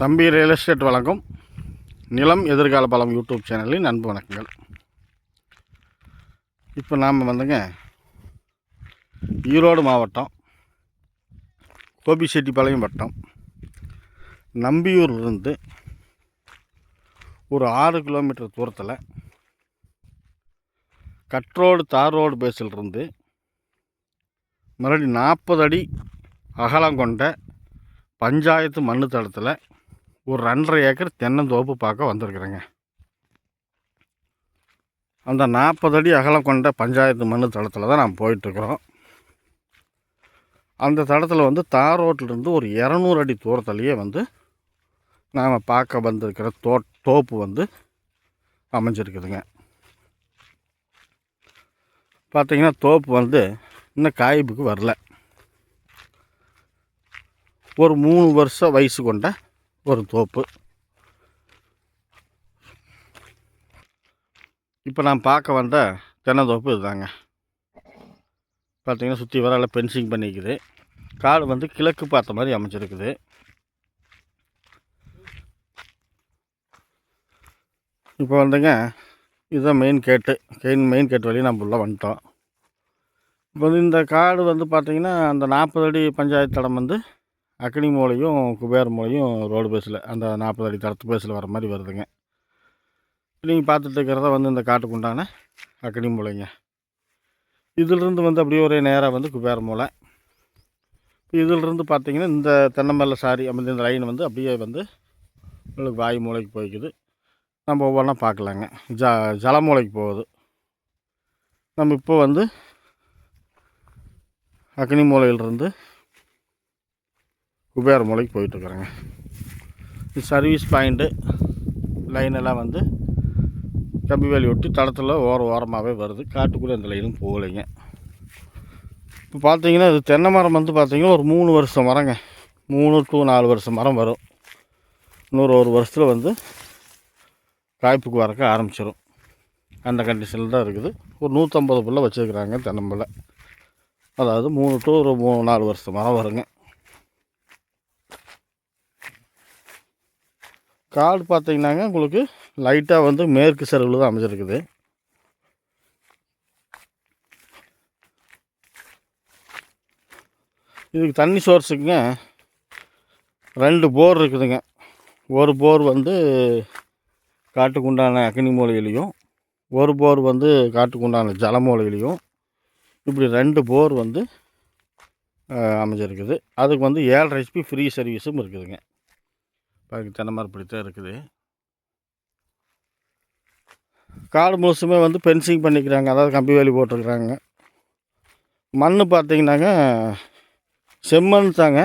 தம்பி real estate வழங்கும் நிலம் எதிர்கால பலம் யூடியூப் சேனலின் அன்பு வணக்கங்கள். இப்போ நாம் வந்துங்க ஈரோடு மாவட்டம் கோபிச்செட்டிப்பாளையம் வட்டம். நம்பியூர்லேருந்து ஒரு ஆறு கிலோமீட்டர் தூரத்தில் கட்ரோடு தார் ரோடு பேஸில் இருந்து மறுபடி நாற்பது அடி அகலம் கொண்ட பஞ்சாயத்து மண்ணு தளத்தில் ஒரு ரெண்டரை ஏக்கர் தென்னந்தோப்பு பார்க்க வந்திருக்குறேங்க. அந்த நாற்பது அடி அகலம் கொண்ட பஞ்சாயத்து மண் தளத்தில் தான் நாம் போயிட்டுருக்குறோம். அந்த தளத்தில் வந்து தார் ரோட்டிலிருந்து ஒரு இரநூறு அடி தூரத்துலேயே வந்து நாம் பார்க்க வந்திருக்கிற தோ தோப்பு வந்து அமைஞ்சிருக்குதுங்க. பார்த்திங்கன்னா தோப்பு வந்து இன்னும் காய்ப்புக்கு வரல. ஒரு மூணு வருஷம் வயசு கொண்ட ஒரு தோப்பு. இப்போ நான் பார்க்க வந்த தென்னந்தோப்பு இதுதாங்க. பார்த்தீங்கன்னா சுற்றி வர பென்சிங் பண்ணிக்குது. காடு வந்து கிழக்கு பார்த்த மாதிரி அமைச்சிருக்குது இப்போ வந்துங்க இதுதான் மெயின் கேட்டு கெயின் மெயின் கேட் வழியாக நம்ம உள்ளே வந்துட்டோம். இப்போ வந்து இந்த காடு வந்து பார்த்திங்கன்னா அந்த நாற்பது அடி பஞ்சாயத்து தடம் வந்து அக்னி மூலையும் குபேர மூலையும் ரோடு பேஸில் அந்த நாற்பது அடி தடத்து பேஸில் வர மாதிரி வருதுங்க. நீங்கள் பார்த்துட்டு இருக்கிறத வந்து இந்த காட்டுக்கு உண்டான அக்னி மூலைங்க. இதிலிருந்து வந்து அப்படியே ஒரே நேராக வந்து குபேர மூலை. இதிலிருந்து பார்த்தீங்கன்னா இந்த தென்னமல்ல சாரி அப்படி இந்த லைன் வந்து அப்படியே வந்து உங்களுக்கு வாயு மூலைக்கு போய்க்குது. நம்ம ஒவ்வொன்றா பார்க்கலாங்க. ஜ ஜலமூலைக்கு போகுது. நம்ம இப்போ வந்து அக்னி மூலையிலிருந்து குபேர் மூலைக்கு போயிட்டுருக்குறேங்க சர்வீஸ் பாயிண்ட்டு லைன் எல்லாம் வந்து கம்பி வேலி ஒட்டி தளத்தில் ஓர ஓரமாகவே வருது. காட்டுக்குள்ளே அந்த லைனும் போகலைங்க. இப்போ பார்த்தீங்கன்னா இது தென்னை மரம் வந்து பார்த்திங்கன்னா ஒரு மூணு வருஷம் மரங்க. மூணு டூ நாலு வருஷம் மரம் வரும். இன்னொரு ஒரு வருஷத்தில் வந்து காய்ப்புக்கு வரக்க ஆரம்பிச்சிடும் அந்த கண்டிஷனில் தான் இருக்குது. ஒரு நூற்றம்பது புல்ல வச்சுருக்குறாங்க தென்னம்பிள்ளை அதாவது மூணு டூ ஒரு மூணு நாலு வருஷம் மரம் வருங்க. காடு பார்த்தீங்கன்னாங்க உங்களுக்கு லைட்டாக வந்து மேற்கு சரிவில் தான் அமைஞ்சிருக்குது. இதுக்கு தண்ணி சோர்ஸுக்குங்க ரெண்டு போர் இருக்குதுங்க. ஒரு போர் வந்து காட்டுக்குண்டான அக்னி மூலையிலையும் ஒரு போர் வந்து காட்டுக்குண்டான ஜல மூலையிலையும் இப்படி ரெண்டு போர் வந்து அமைஞ்சிருக்குது. அதுக்கு வந்து ஏழரை ஹெச்பி ஃப்ரீ சர்வீஸும் இருக்குதுங்க. பாருங்க தென்னை மரம் இப்படித்தான் இருக்குது. காடு முழுசுமே வந்து பென்சிங் பண்ணிக்கிறாங்க. அதாவது கம்பி வேலி போட்டிருக்கிறாங்க. மண் பார்த்தீங்கன்னாங்க செம்மண் தாங்க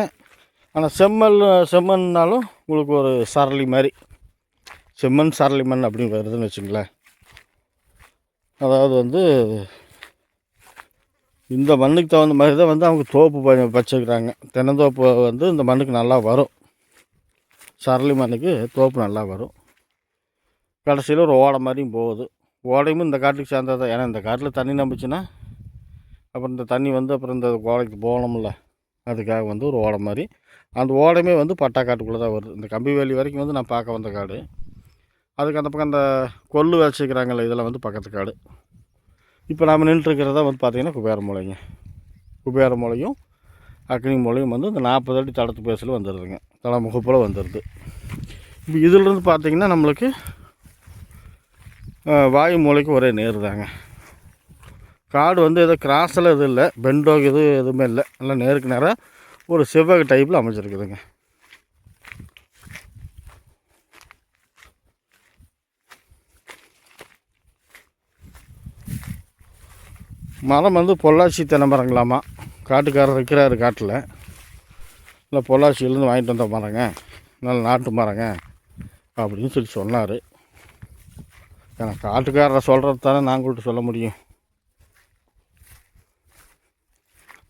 ஆனால் செம்மல் செம்மண்னாலும் உங்களுக்கு ஒரு சரளி மாதிரி. செம்மண் சரளி மண் அப்படின்னு வருதுன்னு வச்சுங்களேன். அதாவது வந்து இந்த மண்ணுக்கு தகுந்த மாதிரி தான் வந்து அவங்க தோப்பு ப- வச்சுக்கிறாங்க தென்னந்தோப்பு வந்து இந்த மண்ணுக்கு நல்லா வரும். சரளி மண்ணுக்கு தோப்பு நல்லா வரும். கடைசியில் ஒரு ஓடை மாதிரியும் போகுது. ஓடையும் இந்த காட்டுக்கு சேர்ந்தது? ஏன்னா இந்த காட்டில் தண்ணி நம்பிச்சுன்னா அப்புறம் இந்த தண்ணி வந்து அப்புறம் இந்த ஓடைக்கு போகணும்ல. அதுக்காக வந்து ஒரு ஓடை மாதிரி. அந்த ஓடையுமே வந்து பட்டா காட்டுக்குள்ளே தான் வருது. இந்த கம்பி வேலி வரைக்கும் வந்து நான் பார்க்க வந்த காடு. அதுக்கு அந்த பக்கம் அந்த கொல்லு வச்சுக்கிறாங்கல்ல இதெல்லாம் வந்து பக்கத்து காடு. இப்போ நாம் நின்றுருக்கிறதா வந்து பார்த்திங்கன்னா குபேர மூலைங்க. குபேர மூலையும் அக்னி மூலையும் வந்து இந்த நாற்பது அடி தடத்து பேஸில் வந்துடுதுங்க தலை முகப்பில் வந்துடுது. இப்போ இதிலிருந்து பார்த்திங்கன்னா நம்மளுக்கு வாயு மூலைக்கு ஒரே நேர் தாங்க. காடு வந்து எதோ கிராஸில் எதுவும் இல்லை பெண்டோக் இது எதுவுமே இல்லை. நல்லா நேருக்கு நேராக ஒரு செவ்வக டைப்பில் அமைச்சிருக்குதுங்க மரம் வந்து பொள்ளாச்சி தென்னை மரங்களாமா? காட்டுக்காரர் இருக்கிறாரு காட்டில். இல்லை பொள்ளாச்சியிலேருந்து வாங்கிட்டு வந்த மரங்க நல்ல நாட்டு மரங்க அப்படின்னு சொல்லி சொன்னார். ஏன்னா காட்டுக்காரரை சொல்கிறது தானே நாங்கள்கிட்ட சொல்ல முடியும்.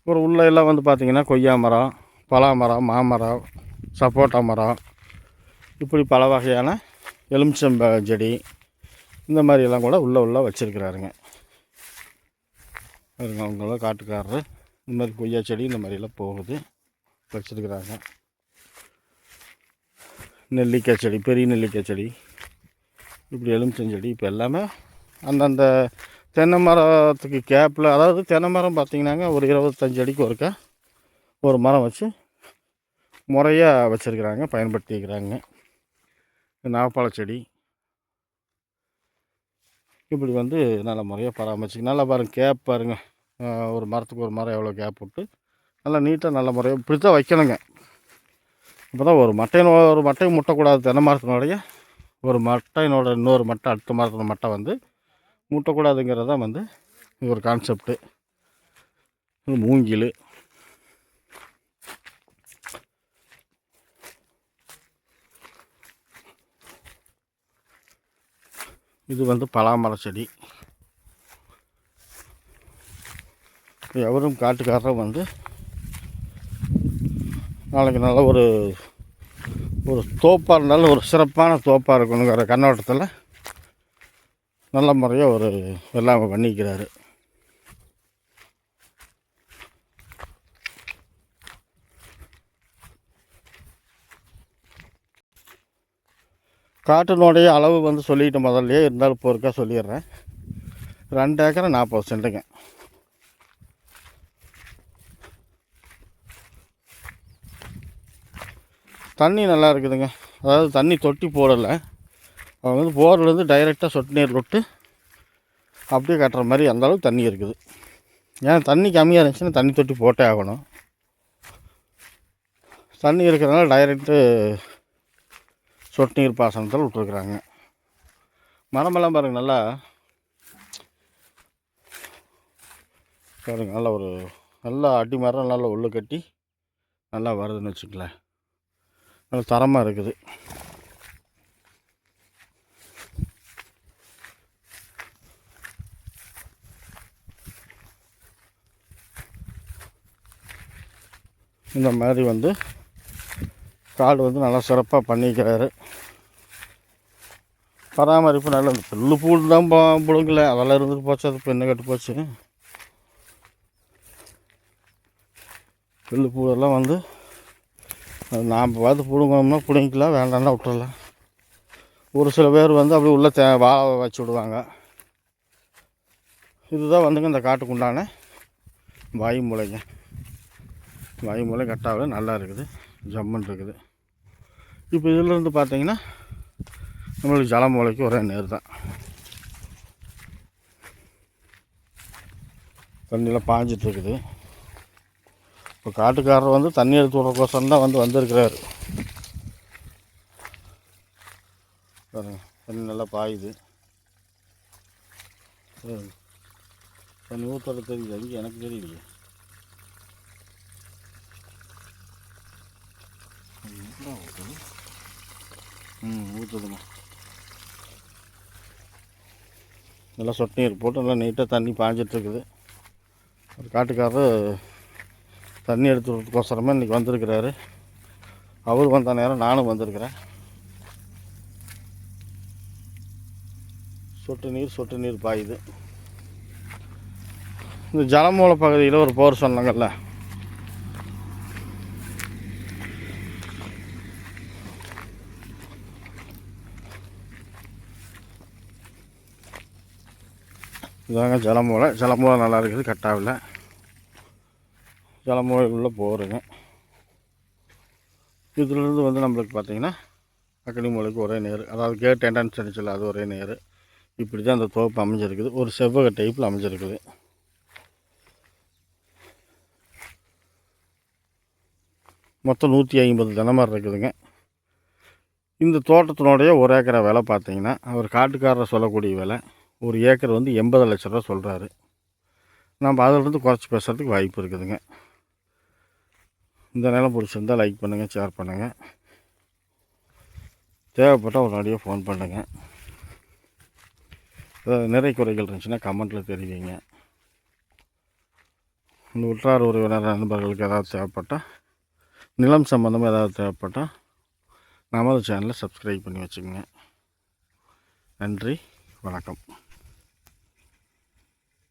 ஒரு உள்ள எல்லாம் வந்து பார்த்திங்கன்னா கொய்யா மரம் பலா மரம் மாமரம் சப்போட்டா மரம் இப்படி பல வகையான எலுமிச்சம்ப செடி இந்த மாதிரி எல்லாம் கூட உள்ளே உள்ளே வச்சுருக்கிறாருங்க. பாருங்க அவங்கள காட்டுக்காரரு. இந்த மாதிரி கொய்யா செடி இந்த மாதிரிலாம் போகுது. வச்சுருக்குறாங்க. நெல்லிக்காய் செடி பெரிய நெல்லிக்காய் செடி இப்படி எலுமிச்சஞ்செடி இப்போ எல்லாமே அந்தந்த தென்னை மரத்துக்கு கேப்பில் அதாவது தென்னை மரம் பார்த்திங்கன்னாங்க ஒரு இருபத்தஞ்சி அடிக்கு ஒருக்கா ஒரு மரம் வச்சு முறையாக வச்சுருக்குறாங்க பயன்படுத்திக்கிறாங்க. நாகப்பழ செடி. இப்படி வந்து நல்ல முறையாக பராமரிச்சு நல்லா பாருங்கள் கேப் பாருங்கள் ஒரு மரத்துக்கு ஒரு மரம் எவ்வளோ கேப் விட்டு நல்லா நீட்டாக நல்ல முறையாக இப்படி தான் வைக்கணுங்க. அப்போ தான் ஒரு மட்டையினோ ஒரு மட்டை முட்டக்கூடாது. தென்னை மரத்தினுடைய ஒரு மட்டையினோட இன்னொரு மட்டை அடுத்த மரத்தின மட்டை வந்து முட்டக்கூடாதுங்கிறது தான் வந்து இது ஒரு கான்செப்ட்டு மூங்கில். இது வந்து பலாமர செடி. எவரும் காட்டுக்காரரும் வந்து நாளைக்கு நல்ல ஒரு ஒரு தோப்பாக இருந்தாலும் ஒரு சிறப்பான தோப்பாக இருக்கணுங்கிற கண்ணோட்டத்தில் நல்ல முறையாக ஒரு வெள்ளாமை பண்ணிக்கிறாரு. காட்டினுடைய அளவு வந்து சொல்லிட்டு முதல்லையே இருந்தாலும் பொறுக்காக சொல்லிடுறேன். ரெண்டு ஏக்கரை நாற்பது சென்ட்டுங்க தண்ணி நல்லா இருக்குதுங்க. அதாவது தண்ணி தொட்டி போடலை. அவங்க வந்து போர்லேருந்து டைரெக்டாக சொட்டு நீர் விட்டு அப்படியே கட்டுற மாதிரி அந்தளவுக்கு தண்ணி இருக்குது. ஏன்னா தண்ணி கம்மியாக இருந்துச்சுன்னா தண்ணி தொட்டி போட்டே ஆகணும். தண்ணி இருக்கிறதுனால டைரெக்டு சொட்டு நீர் பாசனத்தில் விட்ருக்குறாங்க மரமெல்லாம் பாருங்கள் நல்லா பாருங்கள் நல்லா ஒரு நல்லா அடி மரம் நல்லா உள்ளு கட்டி நல்லா வருதுன்னு வச்சுக்கலேன் நல்ல தரமாக இருக்குது. இந்த மாதிரி வந்து காடு வந்து நல்லா சிறப்பாக பண்ணிக்கிறாரு. பராமரிப்பு நல்லா இந்த புல்லு பூண்டு தான் பிடுங்கல அதெல்லாம் இருந்துட்டு போச்சு. அது இப்போ என்ன கட்டு போச்சு? புல்லு பூவெல்லாம் வந்து நாம் பார்த்து பிடுங்கணும்னா பிடுங்கிக்கலாம் வேண்டாம்னா விட்டுறலாம். ஒரு சில பேர் வந்து அப்படியே உள்ளே தே வாழை வச்சு விடுவாங்க. இதுதான் வந்துங்க இந்த காட்டுக்குண்டான வாயு மூலைங்க வாயு மூலை கட்டாவில் நல்லா இருக்குது ஜம்மன் இருக்குது. இப்போ இதிலேருந்து பார்த்தீங்கன்னா நம்மளுக்கு ஜல மூலைக்கு ஒரே நேர் தான். தண்ணியில் பாஞ்சிட்ருக்குது இப்போ காட்டுக்காரர் வந்து தண்ணி எடுத்து விட்றக்கோசரம் தான் வந்து வந்திருக்கிறாரு. பாருங்க தண்ணி நல்லா பாயுது. தண்ணி ஊற்றுறது தெரியுது? அங்கே எனக்கு தெரியலையே. ம் ஊற்றுதுமா நல்லா சொட்டு நீர் போட்டு நல்லா நீட்டாக தண்ணி பாஞ்சிட்ருக்குது ஒரு காட்டுக்காரர் தண்ணி எடுத்துக்கிறதுக்கோசரமே இன்றைக்கி வந்திருக்கிறாரு. அவர் வந்த நேரம் நானும் வந்திருக்கிறேன். சொட்டு நீர் சொட்டு நீர் பாயுது. இந்த ஜலமூல பகுதியில் ஒரு போர் சொன்னாங்கல்ல இதாங்க ஜலமூலை. ஜலமூலை நல்லா இருக்குது கட்டாவில். ஜலமூலைக்குள்ளே போகிறேங்க இதிலிருந்து வந்து நம்மளுக்கு பார்த்திங்கன்னா அக்கனிமலைக்கு ஒரே நேர். அதாவது கேட் என்ட்ரன்ஸ் அடிச்சல அது ஒரே நேர். இப்படி தான் அந்த தோப்பு அமைஞ்சிருக்குது. ஒரு செவ்வக டைப்பில் அமைஞ்சிருக்குது. மொத்தம் நூற்றி ஐம்பது தினமரம் இருக்குதுங்க. இந்த தோட்டத்தினுடைய ஒரு ஏக்கரை விலை பார்த்தீங்கன்னா அவர் காட்டுக்காரர் சொல்லக்கூடிய விலை ஒரு ஏக்கர் வந்து எண்பது லட்ச ரூபா சொல்கிறாரு நம்ம அதிலிருந்து குறைச்சி பேசுகிறதுக்கு வாய்ப்பு இருக்குதுங்க. இந்த நேரம் பிடிச்சிருந்தால் லைக் பண்ணுங்கள் ஷேர் பண்ணுங்கள் தேவைப்பட்டால் ஒரு ஃபோன் பண்ணுங்கள் ஏதாவது நிறை குறைகள் இருந்துச்சுன்னா கமெண்ட்டில் தெரிவிங்க. இந்த உற்றார் உறவினர் நண்பர்களுக்கு ஏதாவது தேவைப்பட்டால் நிலம் சம்மந்தமாக ஏதாவது தேவைப்பட்டால் நமது சேனலை சப்ஸ்கிரைப் பண்ணி வச்சுக்கோங்க. நன்றி வணக்கம்.